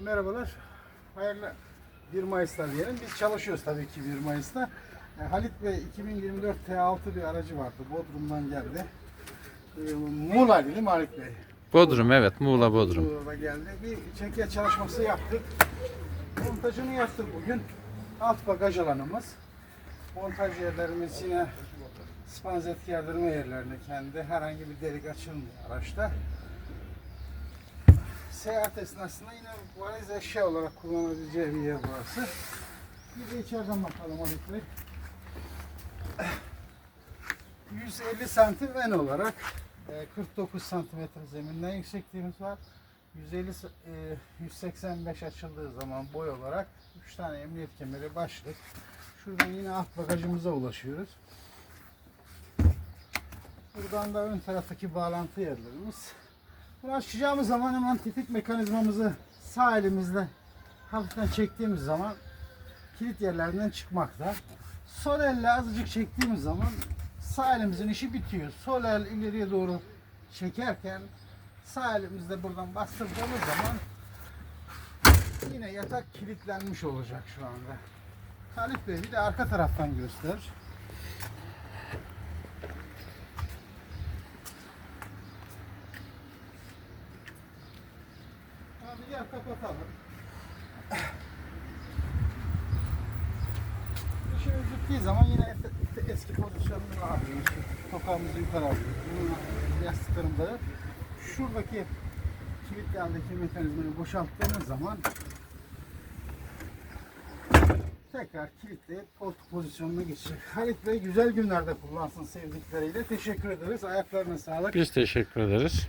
Merhabalar. Hayırlı 1 Mayıs'ta diyelim. Biz çalışıyoruz tabii ki 1 Mayıs'ta. E, Halit Bey 2024 T6 bir aracı vardı. Bodrum'dan geldi. E, Muğla değil mi Halit Bey? Bodrum evet Muğla Bodrum. Muğla'da geldi. Bir çekiye çalışması yaptık. Montajını yaptık bugün. Alt bagaj alanımız. Montaj yerlerimiz yine spanzet gerdirme yerlerinde kendi. Herhangi bir delik açılmıyor araçta. Seyahat esnasında yine valiz eşya olarak kullanabileceği bir yer burası. Bir de içeriden bakalım Halit Bey. 150 santim en olarak e, 49 santimetre zeminden yüksekliğimiz var. 150 s- e, 185 açıldığı zaman boy olarak 3 tane emniyet kemeri başlık. Şuradan yine alt bagajımıza ulaşıyoruz. Buradan da ön taraftaki bağlantı yerlerimiz. Bunu açacağımız zaman hemen tetik mekanizmamızı sağ elimizle hafiften çektiğimiz zaman kilit yerlerinden çıkmakta. Sol elle azıcık çektiğimiz zaman sağ elimizin işi bitiyor. Sol el ileriye doğru çekerken sağ elimizle buradan bastırdığımız zaman yine yatak kilitlenmiş olacak şu anda. Halit Bey bir de arka taraftan göster. Gel kapatalım. İşimiz bittiği zaman yine eski pozisyonunu alıyoruz. Tokağımızı yukarı alıyoruz. Bunun şuradaki kilit yandaki mekanizmayı boşalttığımız zaman tekrar kilitleyip koltuk pozisyonuna geçecek. Halit Bey güzel günlerde kullansın sevdikleriyle. Teşekkür ederiz. Ayaklarına sağlık. Biz teşekkür ederiz.